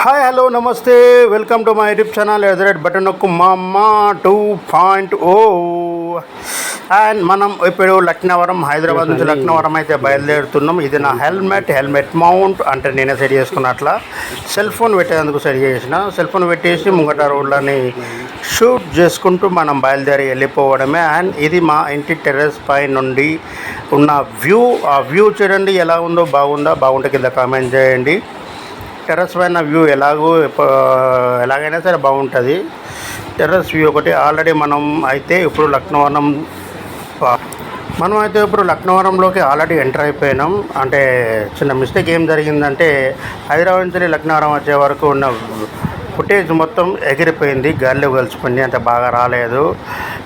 Hi hello నమస్తే. Welcome to my YouTube channel the red button నొక్కు మా అమ్మ టూ పాయింట్ ఓ అండ్ మనం ఇప్పుడు లక్నవరం హైదరాబాద్ నుంచి లక్నవరం అయితే బయలుదేరుతున్నాం ఇది నా హెల్మెట్ హెల్మెట్ మౌంట్ అంటే నేనే సెట్ చేసుకున్నట్ల సెల్ ఫోన్ పెట్టేందుకు సెట్ చేసిన సెల్ ఫోన్ పెట్టేసి ముంగట రోడ్లని షూట్ చేసుకుంటూ మనం బయలుదేరి వెళ్ళిపోవడమే అండ్ ఇది మా ఇంటి టెర్రస్ పై నుండి ఉన్న వ్యూ ఆ వ్యూ చూడండి ఎలా ఉందో బాగుందా బాగుంటే కింద కామెంట్ చేయండి టెర్రస్ పైన వ్యూ ఎలాగో ఎలాగైనా సరే బాగుంటుంది. టెర్రస్ వ్యూ ఒకటి. ఆల్రెడీ మనం అయితే ఇప్పుడు లక్నవరం మనం అయితే ఇప్పుడు లక్నవరంలోకి ఆల్రెడీ ఎంటర్ అయిపోయినాం. అంటే చిన్న మిస్టేక్ ఏం జరిగిందంటే హైదరాబాద్ నుంచి లక్నవరం వచ్చే వరకు ఉన్న ఫుటేజ్ మొత్తం ఎగిరిపోయింది గాలిలో కలిసిపోయింది అంత బాగా రాలేదు.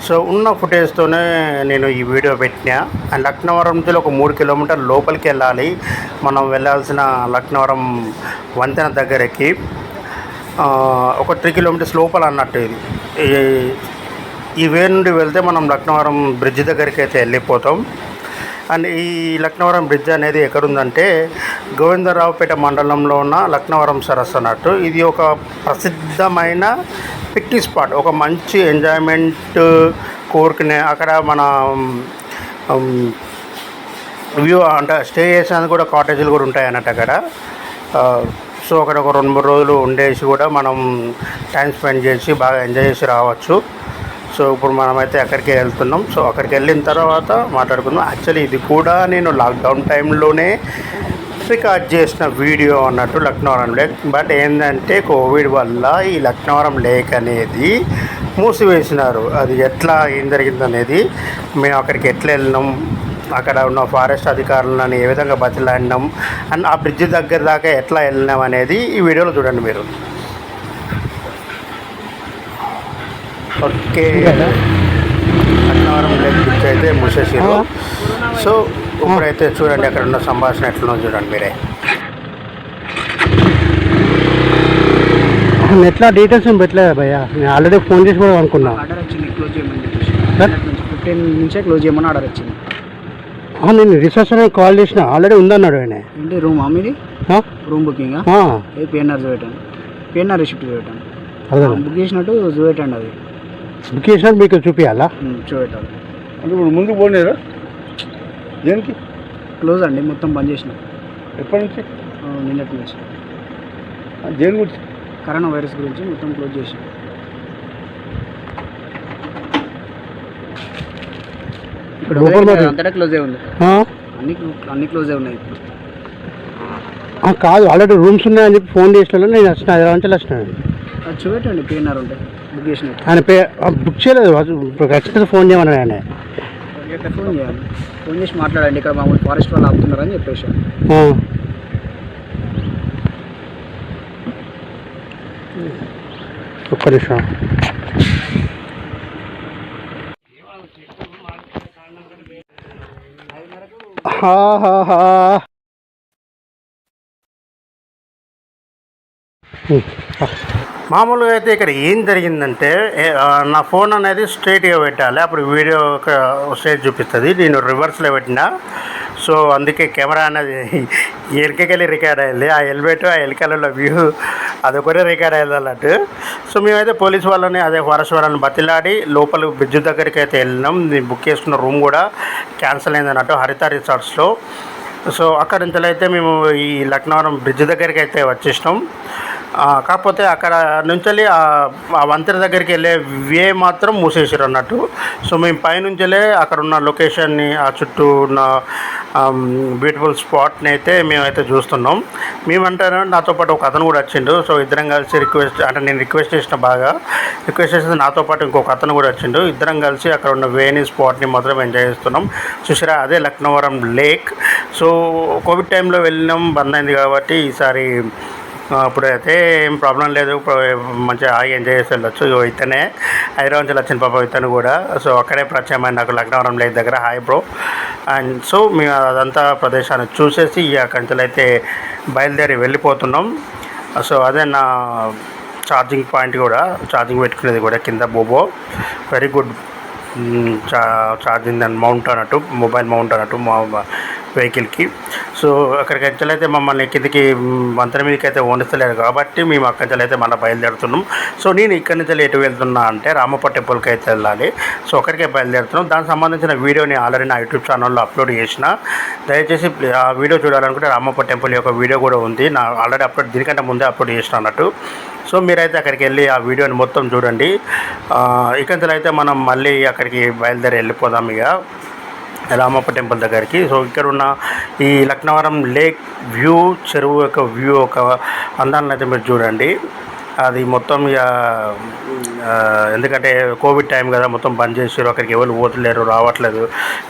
సో ఉన్న ఫుటేజ్తోనే నేను ఈ వీడియో పెట్టినా. అండ్ లక్నవరం నుంచి ఒక మూడు కిలోమీటర్ లోపలికి వెళ్ళాలి. మనం వెళ్ళాల్సిన లక్నవరం వంతెన దగ్గరకి. ఒక త్రీ కిలోమీటర్స్ లోపల అన్నట్టు ఇది. ఈ- ఈ వే నుండి వెళ్తే మనం లక్నవరం బ్రిడ్జ్ దగ్గరికి అయితే వెళ్ళిపోతాం. అండ్ ఈ లక్నవరం బ్రిడ్జ్ అనేది ఎక్కడుందంటే గోవిందరావుపేట మండలంలో ఉన్న లక్నవరం సరస్సు అన్నట్టు. ఇది ఒక ప్రసిద్ధమైన పిక్నిక్ స్పాట్ ఒక మంచి ఎంజాయ్మెంట్ కోరుకునే అక్కడ మన వ్యూ అంటే స్టే చేసేందుకు కూడా కాటేజీలు కూడా ఉంటాయి అన్నట్టు అక్కడ. సో అక్కడ ఒక రెండు మూడు రోజులు ఉండేసి కూడా మనం టైం స్పెండ్ చేసి బాగా ఎంజాయ్ చేసి రావచ్చు. సో ఇప్పుడు మనమైతే అక్కడికి వెళ్తున్నాం. సో అక్కడికి వెళ్ళిన తర్వాత మాట్లాడుకుందాం. యాక్చువల్లీ ఇది కూడా నేను లాక్డౌన్ టైంలోనే రికార్డ్ చేసిన వీడియో అన్నట్టు లక్నవరం లేక్ బట్ ఏంటంటే కోవిడ్ వల్ల ఈ లక్నవరం లేక్ అనేది మూసివేసినారు. అది ఎట్లా ఏం జరిగిందనేది మేము అక్కడికి ఎట్లా వెళ్ళినాం అక్కడ ఉన్న ఫారెస్ట్ అధికారులను ఏ విధంగా బతిలాడినాం అండ్ ఆ బ్రిడ్జ్ దగ్గర దాకా ఎట్లా వెళ్ళినాం అనేది ఈ వీడియోలో చూడండి మీరు. ఓకే లక్నవరం లేక్ బ్రిడ్జ్ అయితే మూసేసారు సో ఇప్పుడైతే చూడండి అక్కడ ఉన్న సంభాషణ ఎట్లుందో చూడండి మీరే. నెట్లో డీటెయిల్స్ ఏం పెట్టలేదు భయ్యా? నేను ఆల్రెడీ ఫోన్ చేసి కూడా అనుకున్నా. ఆర్డర్ వచ్చింది క్లోజ్ చేయమని? ఫిఫ్టీన్ నుంచే క్లోజ్ చేయమని ఆర్డర్ వచ్చింది. ఆ, నేను రిసెప్షన్ కాల్ చేసిన. ఆల్రెడీ ఉందన్నాడు ఆయన. ఏంటి రూమ్ మీది? రూమ్ బుకింగ్ ఏ పిఎన్ఆర్ చూపెట్టాను. పిఎన్ఆర్ రిసిప్ట్ చూపెట్టాను. బుక్ చేసినట్టు చూపెట్టండి అది. బుక్ చేసినట్టు మీకు చూపించాలా చూపెట్టాలి. అంటే ఇప్పుడు ముందు పోలేరా దేనికి? క్లోజ్ అండి మొత్తం బంద్ చేసిన. ఎప్పటి నుంచి? నిన్నటి నుంచి. దేని గురించి? కరోనా వైరస్ గురించి మొత్తం క్లోజ్ చేసి ఇక్కడ లోపల మరి- అంతటా క్లోజ్ ఉంది? అన్ని అన్ని క్లోజ్ ఉన్నాయి ఇప్పుడు. ఆ, కాదు ఆల్రెడీ రూమ్స్ ఉన్నాయని చెప్పి ఫోన్ చేసిన నేను వచ్చిన హైదరాబాద్ నుంచి వచ్చినాను. అది చూపెట్టండి పిఎన్ఆర్ ఉంటే. బుక్ చేసినట్టు ఆయన పే బుక్ చేయలేదు ఖచ్చితంగా ఫోన్ చేయమన్నాడు ఆయన ఫోన్ చేయాలి ఫోన్ చేసి మాట్లాడండి ఇక్కడ మామూలు ఫారెస్ట్ వాళ్ళు ఆపుతున్నారని చెప్పేసి. ఒక్క నిమిషం ఆహాహా. ఉమ్. మామూలుగా అయితే ఇక్కడ ఏం జరిగిందంటే నా ఫోన్ అనేది స్ట్రైట్గా పెట్టాలి. అప్పుడు వీడియో ఒక స్టేజ్ చూపిస్తుంది. నేను రివర్స్లో పెట్టినా. సో అందుకే కెమెరా అనేది ఎలికెళ్ళి రికార్డ్ అయ్యింది ఆ హెల్మెట్ ఆ ఎలికలలో వ్యూ అదొకటే రికార్డ్ అయ్యింది అన్నట్టు. సో మేమైతే పోలీస్ వాళ్ళని అదే ఫారెస్ట్ వాళ్ళని బతిలాడి లోపల బ్రిడ్జ్ దగ్గరికి అయితే వెళ్ళినాం. నేను బుక్ చేసుకున్న రూమ్ కూడా క్యాన్సిల్ అయింది అన్నట్టు హరిత రిసార్ట్స్లో. సో అక్కడ నుంచి అయితే మేము ఈ లక్నవరం బ్రిడ్జ్ దగ్గరికి అయితే వచ్చేసినాం. కాకపోతే అక్కడ నుంచి ఆ వంతెన దగ్గరికి వెళ్ళే వే మాత్రం మూసేసారు అన్నట్టు. సో మేము పైనుంచెలే అక్కడ ఉన్న లొకేషన్ని ఆ చుట్టూ ఉన్న బ్యూటిఫుల్ స్పాట్ని అయితే మేమైతే చూస్తున్నాం. మేమంటే నాతో పాటు ఒక అతను కూడా వచ్చిండు. సో ఇద్దరం కలిసి రిక్వెస్ట్ అంటే నేను రిక్వెస్ట్ చేసిన బాగా. రిక్వెస్ట్ చేసిన నాతో పాటు ఇంకొక అతను కూడా వచ్చిండు. ఇద్దరం కలిసి అక్కడ ఉన్న వేని స్పాట్ని మాత్రం ఎంజాయ్ చేస్తున్నాం. చూసారా అదే లక్నవరం లేక్ సో కోవిడ్ టైంలో వెళ్ళినాం బంద్ అయింది కాబట్టి ఈసారి అప్పుడైతే ఏం ప్రాబ్లం లేదు. ఇప్పుడు మంచిగా హాయి ఎంజాయ్ చేసి వెళ్ళొచ్చు. ఇతనే హైదరాబాద్ నుంచి వచ్చిన పాప ఇతను కూడా. సో అక్కడే పరిచయం నాకు లక్నవరం లేక్ దగ్గర. Hi bro. అండ్ సో మేము అదంతా ప్రదేశాన్ని చూసేసి ఇక అక్కడి నుంచి అయితే బయలుదేరి వెళ్ళిపోతున్నాం. సో అదే నా ఛార్జింగ్ పాయింట్ కూడా. ఛార్జింగ్ పెట్టుకునేది కూడా కింద బోబో. Very good. చా ఛార్జింగ్ అండ్ మౌంట్ అన్నట్టు మొబైల్ మౌంట్ అన్నట్టు మా వెహికల్కి. సో అక్కడికి అయితే మమ్మల్ని కిందికి మ్, వంతెన మీదకి అయితే ఓనిస్తలేరు కాబట్టి మేము అక్కడి నుంచి అయితే మళ్ళీ బయలుదేరుతున్నాం. సో నేను ఇక్కడి నుంచి ఎటు వెళ్తున్నా అంటే రామప్ప టెంపుల్కి అయితే వెళ్ళాలి. సో అక్కడికే బయలుదేరుతున్నాం. దానికి సంబంధించిన వీడియోని ఆల్రెడీ నా యూట్యూబ్ ఛానల్లో అప్లోడ్ చేసిన. దయచేసి ఆ వీడియో చూడాలనుకుంటే రామప్ప టెంపుల్ యొక్క వీడియో కూడా ఉంది. నా ఆల్రెడీ అప్లోడ్ దీనికంటే ముందే అప్లోడ్ చేసిన అన్నట్టు. సో మీరైతే అక్కడికి వెళ్ళి ఆ వీడియోని మొత్తం చూడండి. ఇక్కడి అయితే మనం మళ్ళీ అక్కడికి బయలుదేరి వెళ్ళిపోదాం ఇక. రామప్ప టెంపుల్ దగ్గరికి. సో ఇక్కడ ఉన్న ఈ లక్నవరం లేక్ వ్యూ చెరువు యొక్క వ్యూ ఒక అందాన్ని అయితే మీరు చూడండి. అది మొత్తం ఇక ఎందుకంటే కోవిడ్ టైం కదా మొత్తం బంద్ చేసారు అక్కడికి ఎవరు పోతలేరు రావట్లేదు.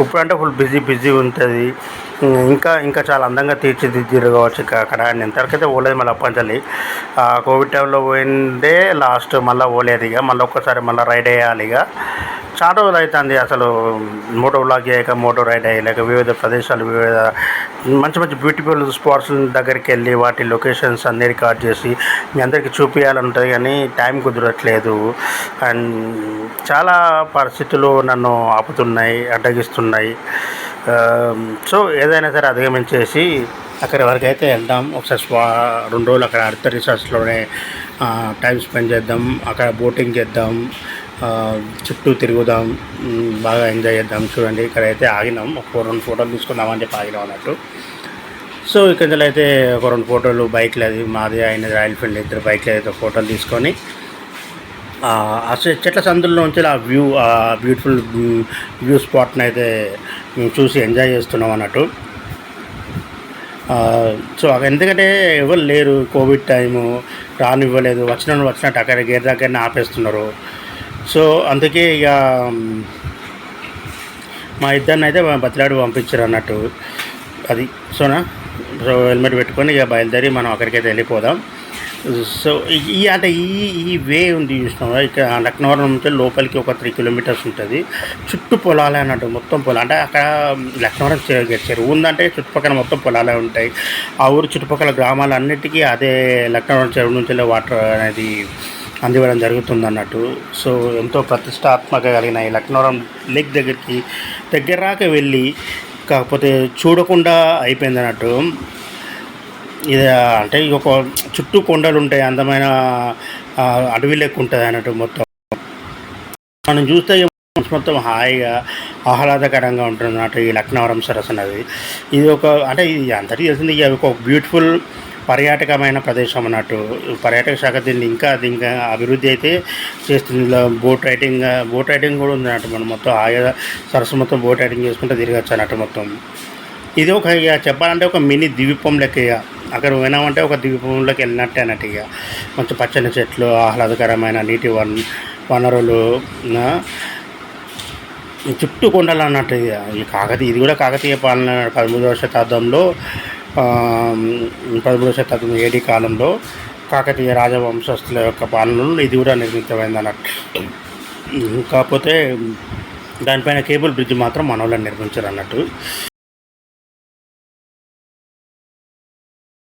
ఇప్పుడంటే ఫుల్ బిజీ బిజీ ఉంటుంది. ఇంకా ఇంకా చాలా అందంగా తీర్చిదిద్దిరు కావచ్చు అక్కడ. నేను ఇంతవరకైతే పోలేదు మళ్ళీ అప్పంచాలి కోవిడ్ టైంలో పోయిందే లాస్ట్ మళ్ళీ పోలేదు ఇక. మళ్ళీ ఒక్కసారి మళ్ళీ రైడ్ వేయాలి ఇక. చాలా రోజులు అవుతుంది అసలు. మోటో వ్లాగ్ చేయక మోటో రైడ్ అయ్యలేక వివిధ ప్రదేశాలు వివిధ మంచి మంచి బ్యూటిఫుల్ స్పాట్స్ దగ్గరికి వెళ్ళి వాటి లొకేషన్స్ అన్ని రికార్డ్ చేసి మీ అందరికీ చూపించాలంటుంది కానీ టైం కుదరట్లేదు. అండ్ చాలా పరిస్థితులు నన్ను ఆపుతున్నాయి అడ్డగిస్తున్నాయి. సో ఏదైనా సరే అధిగమించేసి అక్కడి వరకు అయితే వెళ్దాం. ఒకసారి స్వా రెండు రోజులు అక్కడ అర్థ రిసార్ట్స్లోనే టైం స్పెండ్ చేద్దాం. అక్కడ బోటింగ్ చేద్దాం. చుట్టూ తిరుగుదాం బాగా ఎంజాయ్ చేద్దాం చూడండి. ఇక్కడైతే ఆగినాం. ఒక రెండు ఫోటోలు తీసుకుందామని చెప్పి ఆగినాం అన్నట్టు. సో ఇక్కడ అయితే ఒక రెండు ఫోటోలు బైక్లు అది మాది ఆయన రాయల్ ఫీల్డ్ ఇద్దరు బైక్లు అయితే ఫోటోలు తీసుకొని చెట్ల సందుల్లోంచి ఆ వ్యూ ఆ బ్యూటిఫుల్ వ్యూ స్పాట్ని అయితే మేము చూసి ఎంజాయ్ చేస్తున్నాం అన్నట్టు. సో ఎందుకంటే ఎవరు లేరు కోవిడ్ టైము రానివ్వలేదు. వచ్చిన వచ్చినట్టు అక్కడ గేర్ దగ్గరనే ఆపేస్తున్నారు. సో అందుకే ఇక మా ఇద్దరిని అయితే బతిలాడి పంపించారు అన్నట్టు. అది సోనా? సో హెల్మెట్ పెట్టుకొని ఇక బయలుదేరి మనం అక్కడికైతే వెళ్ళిపోదాం. సో ఈ- అంటే ఈ ఈ వే ఉంది చూసినావా? ఇక్కడ లక్నవరం నుంచి లోపలికి ఒక త్రీ కిలోమీటర్స్ ఉంటుంది. చుట్టూ పొలాలే అన్నట్టు మొత్తం పొలాలు. అంటే అక్కడ లక్నవరం చెరువు ఉందంటే చుట్టుపక్కల మొత్తం పొలాలే ఉంటాయి. ఆ ఊరు చుట్టుపక్కల గ్రామాలన్నిటికీ అదే లక్నవరం చెరువు నుంచి వాటర్ అనేది అందివ్వడం జరుగుతుంది అన్నట్టు సో ఎంతో ప్రతిష్టాత్మక కలిగిన ఈ లక్నవరం లేక్ దగ్గరికి దగ్గరాక వెళ్ళి కాకపోతే చూడకుండా అయిపోయింది అన్నట్టు ఇది అంటే ఒక చుట్టూ కొండలు ఉంటాయి అందమైన అడవి లెక్క ఉంటుంది అన్నట్టు మొత్తం. మనం చూస్తే మనసు మొత్తం హాయిగా ఆహ్లాదకరంగా ఉంటుంది అన్నట్టు ఈ లక్నవరం సరస్సు అనేది ఇది ఒక అంటే ఇది అందరికీ తెలిసింది ఇది ఒక బ్యూటిఫుల్ పర్యాటకమైన ప్రదేశం అన్నట్టు. పర్యాటక శాఖ దీన్ని ఇంకా దీనికి ఇంకా అభివృద్ధి అయితే చేస్తుంది. బోట్ రైడింగ్ బోట్ రైడింగ్ కూడా ఉంది అన్నట్టు మనం మొత్తం ఆయా సరస్సు మొత్తం బోట్ రైడింగ్ చేసుకుంటే తిరగచ్చు అన్నట్టు మొత్తం. ఇది ఒక ఇక చెప్పాలంటే ఒక మినీ ద్వీపం లెక్క ఇక. అక్కడ పోయినామంటే ఒక ద్వీపంలోకి వెళ్ళినట్టే అన్నట్టు ఇక. కొంచెం పచ్చని చెట్లు ఆహ్లాదకరమైన నీటి వన్ వనరులు చుట్టూ కొండలు అన్నట్టు ఇక. ఈ కాకతీయ ఇది కూడా కాకతీయ పాలన పదమూడవ శతాబ్దంలో పదమూడవ శతాబ్దం ఏడి కాలంలో కాకతీయ రాజవంశస్థుల యొక్క పాలనలో ఇది కూడా నిర్మితమైంది అన్నట్టు. కాకపోతే దానిపైన కేబుల్ బ్రిడ్జ్ మాత్రం మనోళ్ళని నిర్మించారు అన్నట్టు.